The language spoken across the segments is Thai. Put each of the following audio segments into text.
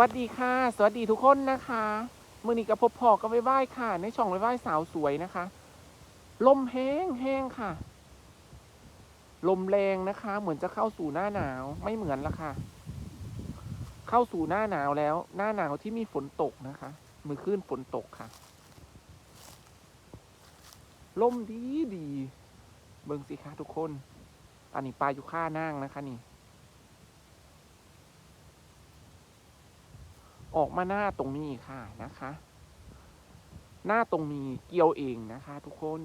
วัสดีค่ะ สวัสดีทุกคนนะคะมือนี้กับพบพอก็ไว้ไหว้ค่ะ ในช่องไว้ไหว้สาวสวยนะคะ ลมแห้งแห้งค่ะ ลมแรงนะคะ เหมือนจะเข้าสู่หน้าหนาวไม่เหมือนละค่ะ เข้าสู่หน้าหนาวแล้ว หน้าหนาวที่มีฝนตกนะคะ มือขึ้นฝนตกค่ะ ลมดีดีเบิ่งสิคะทุกคน อันนี้ปลาอยู่ข้านั่งนะคะนี่ ออกมาหน้าตรงนี้ค่ะนะคะ หน้าตรงนี้เกี่ยวเองนะคะ ทุกคน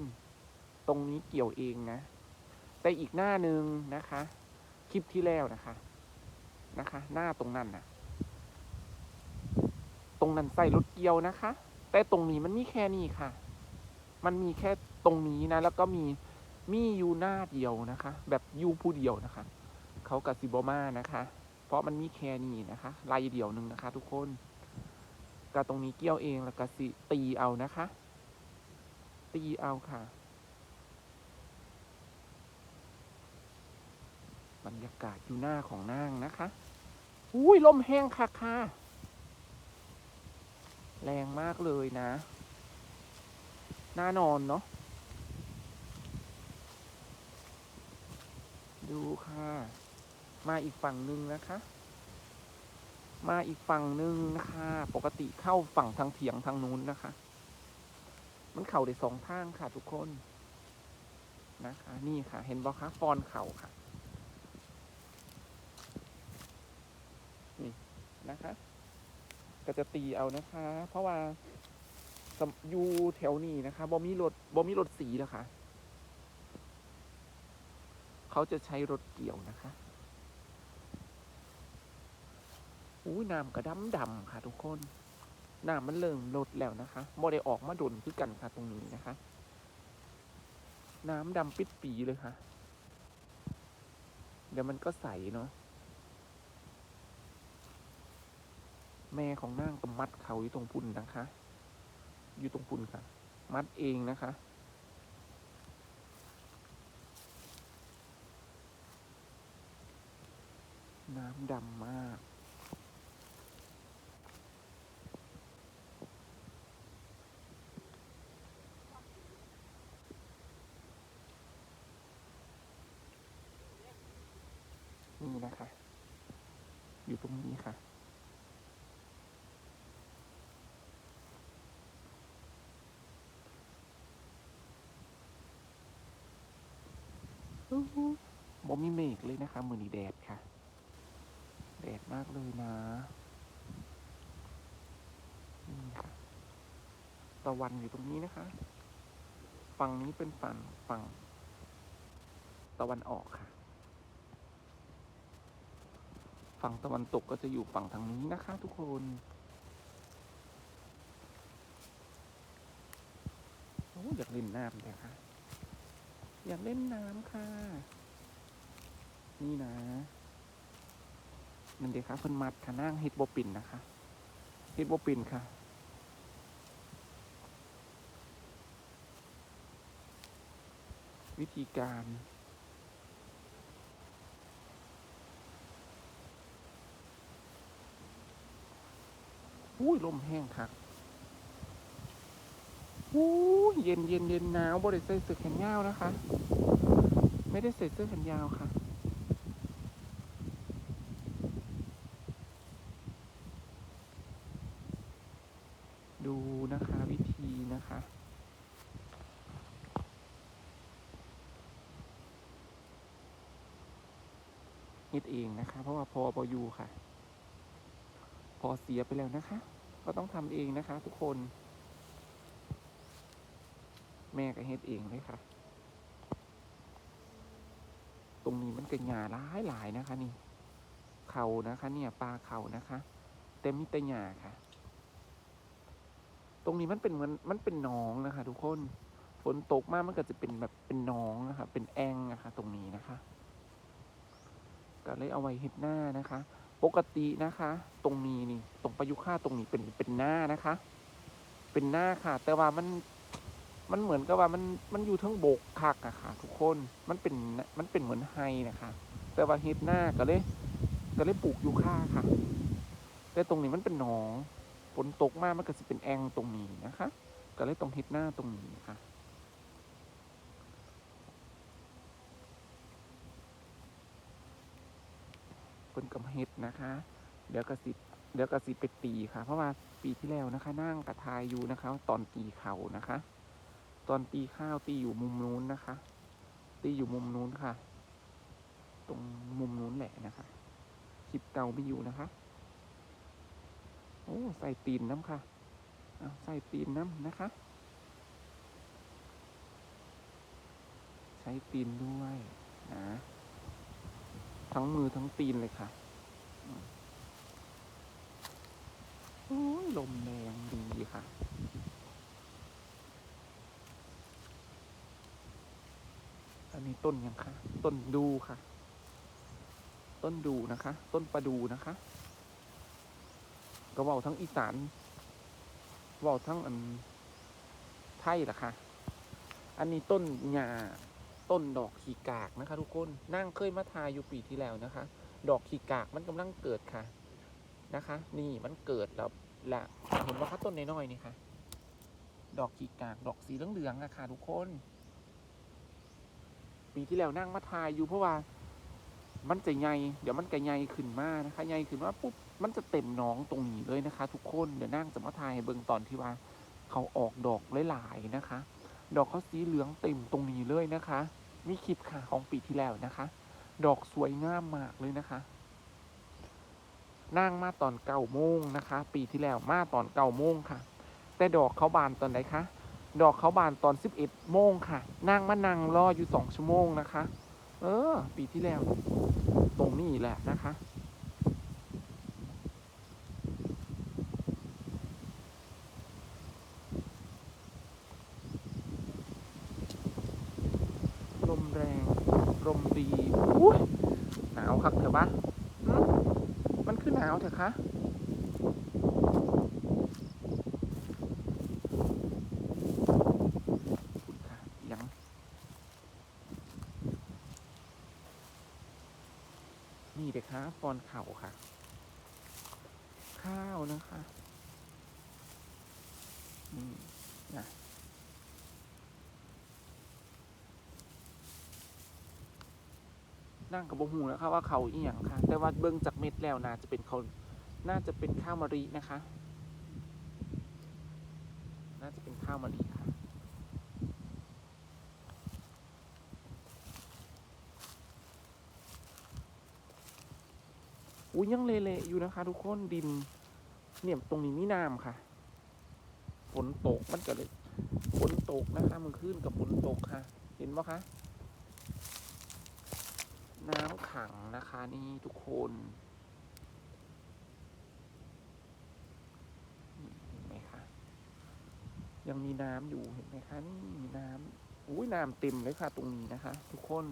ตรงนี้เกี่ยวเองนะ แต่อีกหน้าหนึ่งนะคะ คลิปที่แล้วนะคะ นะคะ หน้าตรงนั้นนะตรงนั้นใส่รถเกี่ยวนะคะ แต่ตรงนี้มันมีแค่นี้ค่ะ มันมีแค่ตรงนี้นะ แล้วก็มีมีอยู่หน้าเดียวนะคะ แบบยูผู้เดียวนะคะ เขากับซิบมานะคะ เพราะมันมีแค่นี้นะคะลายเดี่ยวหนึ่งนะคะ ทุกคนก็ตรงนี้เกี่ยวเองแล้วก็สิตีเอานะคะ ตีเอาค่ะ บรรยากาศอยู่หน้าของนางนะคะ อุ้ยลมแห้งค่ะค่ะ แรงมากเลยนะ หน้านอนเนาะดูค่ะ มาอีกฝั่งหนึ่งนะคะ มาอีกฝั่งหนึ่งนะคะ ปกติเข้าฝั่งทางเถียงทางนู้นนะคะ มันเข่าได้สองทางค่ะทุกคนนะคะ นี่ค่ะ เห็นบอคะฟอนเข่าค่ะนี่นะคะ ก็จะตีเอานะคะ เพราะว่าอยู่แถวนี้นะคะบ่มีรถบ่มีรถสีนะคะ เขาจะใช้รถเกี่ยวนะคะ อุ้น้ำกระดำดำค่ะ ทุกคนน้ำมันเริ่มลดแล้วนะคะโมได้ออกมาดนคือกันค่ะตรงนี้นะคะ น้ำดำปิดปีเลยค่ะ เดี๋ยวมันก็ใสเนาะแม่ของนางก็มัดเขาอยู่ตรงพุ่นนะคะ อยู่ตรงพุ่นค่ะ มัดเองนะคะน้ำดำมาก คะอยู่ตรงนี้ค่ะ บ่มีเมฆเลยนะคะ มือนีแดดค่ะ แดดมากเลยนะนี่ค่ะตะวันอยู่ตรงนี้นะคะ ฝั่งนี้เป็นฝั่งฝั่ง ตะวันออกค่ะ ฝั่งตะวันตกก็จะอยู่ฝั่งทางนี้นะคะทุกคน โอ้อยากเล่นน้ำเลยค่ะ อยากเล่นน้ำค่ะ นี่นะนั่นเด็กครับเพิ่นมัดค่ะนั่งเฮ็ดบปินนะคะเฮ็ดบปินค่ะวิธีการ อุ้ยลมแห้งค่ะอู้เย็นเย็นเย็นหนาวบริใส่เสื้อแขนยาวนะคะ ไม่ได้ใส่เสื้อแขนยาวค่ะ ดูนะคะวิธีนะคะเฮ็ดเองนะคะ เพราะว่าพอบอยู่ค่ะ พอเสียไปแล้วนะคะ ก็ต้องทำเองนะคะ ทุกคน แม่ก็เฮ็ดเองเลยค่ะ ตรงนี้มันก็หญ้าหลายหลายนะคะ นี่ เขานะคะ เนี่ยปลาเขานะคะแต่มีแต่หญ้าค่ะ ตรงนี้มันเป็นเหมือนมันเป็นหนองนะคะ ทุกคนฝนตกมากมันก็จะเป็นแบบเป็นหนองนะคะ เป็นแอ่งนะคะ ตรงนี้นะคะ ก็เลยเอาไว้เฮ็ดหน้านะคะ ปกตินะคะ ตรงนี้นี่ ตรงประยุค่าตรงนี้เป็นเป็นหน้านะคะ เป็นหน้าค่ะ แต่ว่ามันมันเหมือนกับว่ามันมันอยู่ทั้งโบกคักอะค่ะ ทุกคนมันเป็นมันเป็นเหมือนไฮนะคะ แต่ว่าเฮ็ดหน้าก็เลยก็เลยปลูกยูค่าค่ะ แต่ตรงนี้มันเป็นหนองฝนตกมากมันก็จะเป็นแองตรงนี้นะคะ ก็เลยต้องเฮ็ดหน้าตรงนี้ค่ะ พิ่นกำเฮ็ดนะคะ เดี๋ยวกระสิเดี๋ยวกระสิไปตีค่ะ เพราะว่าปีที่แล้วนะคะ นั่งกระทายอยู่นะคะ ตอนตีเขานะคะ ตอนตีข้าวตีอยู่มุมนู้นนะคะ ตีอยู่มุมนู้นค่ะ ตรงมุมนู้นแหละนะคะคลิปเก่าไม่อยู่นะคะ โอ้ใส่ตีนน้ำค่ะใส่ตีนน้ำนะคะ ใช้ตีนด้วยนะ ทั้งมือทั้งตีนเลยค่ะโอ้ยลมแรงดีค่ะ อันนี้ต้นยังคะ ต้นดูค่ะ ต้นดูนะคะ ต้นประดูนะคะ ก็เว่าทั้งอีสานเว่าทั้งอันไทยล่ะค่ะ อันนี้ต้นหญ้า ต้นดอกขีกากนะคะ ทุกคนนั่งเคยมาทายอยู่ปีที่แล้วนะคะ ดอกขีกากมันกำลังเกิดค่ะนะคะ นี่มันเกิดแล้วละเห็นว่าคะต้นน้อยๆนี่ค่ะ ดอกขีกากดอกสีเหลืองๆอะค่ะทุกคน ปีที่แล้วนั่งมาทายอยู่เพราะว่า มันจะใหญ่เดี๋ยวมันก็ใหญ่ขึ้นมานะคะใหญ่ขึ้นมาปุ๊บมันจะเต็มน้องตรงนี้เลยนะคะ ทุกคนเดี๋ยวนั่งจะมาทายเบิ่งตอนที่ว่า เขาออกดอกหลายๆนะคะ ดอกเขาสีเหลืองเต็มตรงนี้เลยนะคะมีคลิปค่ะของปีที่แล้วนะคะ ดอกสวยงามมากเลยนะคะนั่งมาตอนเก้าโมงนะคะ ปีที่แล้วมาตอนเก้าโมงค่ะ แต่ดอกเขาบานตอนไหนคะดอกเขาบานตอนสิบเอ็ดโมงค่ะนั่งมานั่งรออยู่สองชั่วโมงนะคะ เออ ปีที่แล้ว ตรงนี้แหละนะคะ ลมแรง ลมดีอุ้ยห นาวครับเถอะปะหึมันคือหนาวเถอะคะยังนี่เด็กคะฟอนเข่าค่ะ ข้าวนะคะ นี่นะ นั่งกับบงหูนะคะว่าเขาอีหยังค่ะ แต่ว่าเบิ้งจากเม็ดแล้วน่าจะเป็นเขาน่าจะเป็นข้าวมะรินะคะ น่าจะเป็นข้าวมะริค่ะอุ้ยยังเละๆอยู่นะคะ ทุกคนดิน เนี่ยตรงนี้มีน้ำค่ะฝนตกมันก็เลยฝนตกนะคะมันขึ้นกับฝนตกค่ะ เห็นปะคะ น้ำขังนะคะนี่ทุกคนเห็นไหมคะยังมีน้ำอยู่เห็นไหมคะนี่มีน้ำอุ้ยน้ำเต็มเลยค่ะ ตรงนี้นะคะ ทุกคน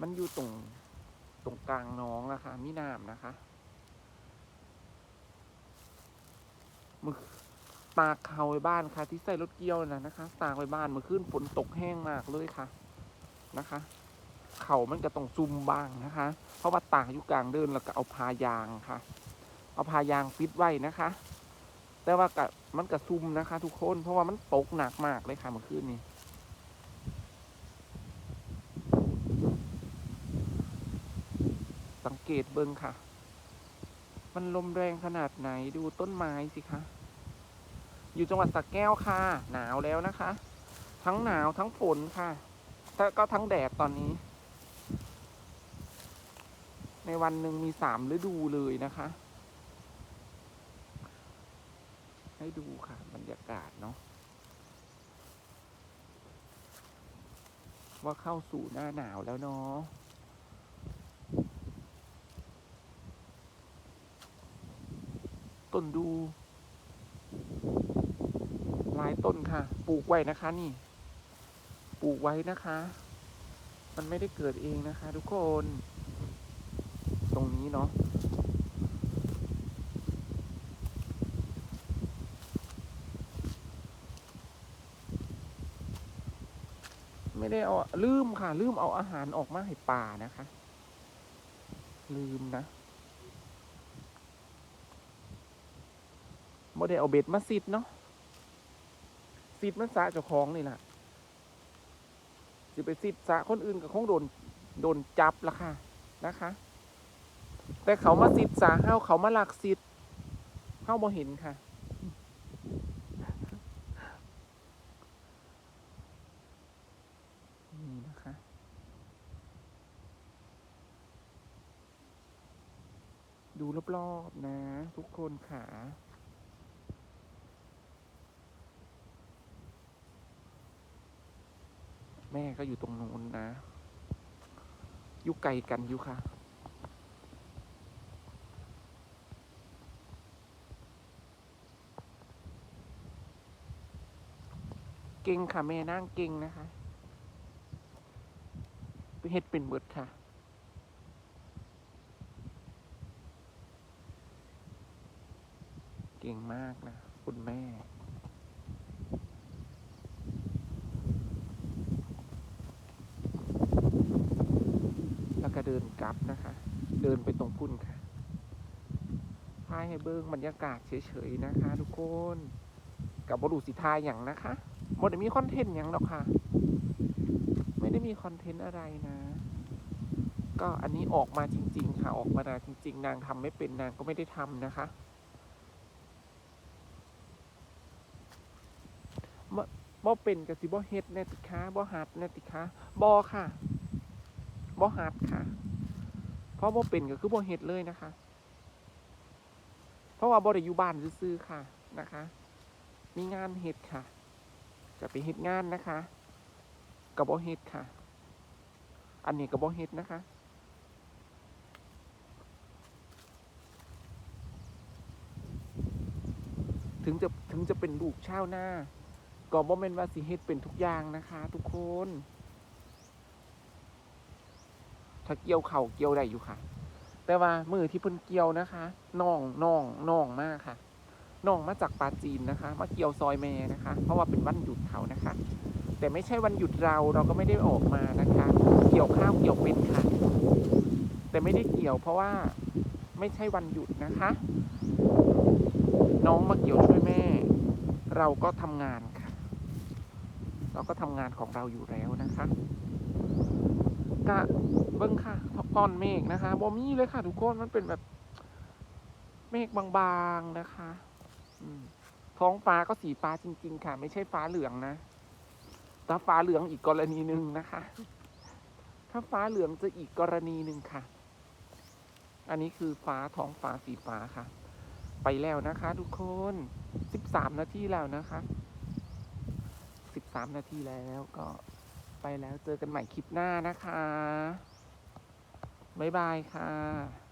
มันอยู่ตรงตรงกลางน้องอะคะมีน้ำนะคะมือตากเขาไว้บ้านค่ะ ที่ใส่รถเกี่ยวนะนะคะตากไว้บ้านเมื่อคืนฝนตกแห้งมากเลยค่ะนะคะ เขามันก็ต้องซุ่มบ้างนะคะ เพราะว่าตากอยู่กลางเดินแล้วก็เอาพายางค่ะ เอาพายางฟิตไว้นะคะ แต่ว่ากับมันก็ซุ่มนะคะ ทุกคนเพราะว่ามันตกหนักมากเลยค่ะเมื่อคืนนี้สังเกตเบิ้งค่ะ มันลมแรงขนาดไหนดูต้นไม้สิคะ อยู่จังหวัดสระแก้วค่ะ หนาวแล้วนะคะ ทั้งหนาวทั้งฝนค่ะ แต่ก็ทั้งแดดตอนนี้ ในวันหนึ่งมีสามฤดูเลยนะคะ ให้ดูค่ะ บรรยากาศเนาะว่าเข้าสู่หน้าหนาวแล้วเนาะต้นดูหลายต้นค่ะ ปลูกไว้นะคะนี่ ปลูกไว้นะคะ มันไม่ได้เกิดเองนะคะ ทุกคน รงนี้เนาะไม่ได้เอาลืมค่ะ ลืมเอาอาหารออกมาให้ป่านะคะ ลืมนะบ่ได้เอาเบ็ดมาซิดเนาะซิดมันสะเจ้าของนี่แหละสิไปซิดสะคนอื่นก็คงโดนโดนจับละค่ะนะคะ แต่เขามาซิดสะเฮาเขามาหลักซิดเฮาบ่เห็นค่ะ นี่นะคะ ดูรอบๆนะ ทุกคนค่ะแม่ก็อยู่ตรงนู้นนะ อยู่ไกลกันอยู่ค่ะ ก่งค่ะ แม่นั่งเก่งนะคะเฮ็ดเป็นเบิดค่ะ เก่งมากนะ คุณแม่แล้วก็เดินกลับนะคะ เดินไปตรงพุ่นค่ะพายให้เบิ้งบรรยากาศเฉยๆนะคะ ทุกคน กับบรูสิทายอย่างนะคะ บได้มีคอนเทนต์อย่างหรอกค่ะ ไม่ได้มีคอนเทนต์อะไรนะ ก็อันนี้ออกมาจริง ๆ ค่ะ ออกมาจริง ๆ นางทำไม่เป็นนางก็ไม่ได้ทำนะคะบ่เป็นกับสิบ่เฮ็ดแนติคะบ่หัดแนติคะบ่ค่ะบ่หัดค่ะ เพราะบ่เป็นก็คือบ่เฮ็ดเลยนะคะ เพราะว่าบ่ได้อยู่บ้านซื่อๆค่ะนะคะ มีงานเฮ็ดค่ะ จะไปเฮ็ดงานนะคะกับบ่เฮ็ดค่ะ อันนี้กับบ่เฮ็ดนะคะถึงจะถึงจะเป็นลูกชาวนาก็บ่แม่นว่าสิเฮ็ดเป็นทุกอย่างนะคะ ทุกคน ถ้าเกี่ยวเข่าเกี่ยวได้อยู่ค่ะ แต่ว่ามือที่เพิ่นเกี่ยวนะคะน้องน้องน้องมากค่ะ น้องมาจากปาจีนนะคะ มาเกี่ยวซอยแม่นะคะ เพราะว่าเป็นวันหยุดเขานะคะ แต่ไม่ใช่วันหยุดเราเราก็ไม่ได้ออกมานะคะ เกี่ยวข้าวเกี่ยวเป็นค่ะ แต่ไม่ได้เกี่ยวเพราะว่าไม่ใช่วันหยุดนะคะ น้องมาเกี่ยวช่วยแม่ เราก็ทำงานค่ะ เราก็ทำงานของเราอยู่แล้วนะคะกะเบิ้งค่ะก้อนเมฆนะคะบอมี่เลยค่ะ ทุกคนมันเป็นแบบเมฆบางๆนะคะ ท้องฟ้าก็สีฟ้าจริง ๆ ค่ะ ไม่ใช่ฟ้าเหลืองนะถ้าฟ้าเหลืองอีกกรณีหนึ่งนะคะ ถ้าฟ้าเหลืองจะอีกกรณีหนึ่งค่ะ อันนี้คือฟ้าท้องฟ้าสีฟ้าค่ะ ไปแล้วนะคะ ทุกคนสิบสามนาทีแล้วนะคะสิบสามนาทีแล้วก็ไปแล้วเจอกันใหม่คลิปหน้านะคะ บ๊ายบายค่ะ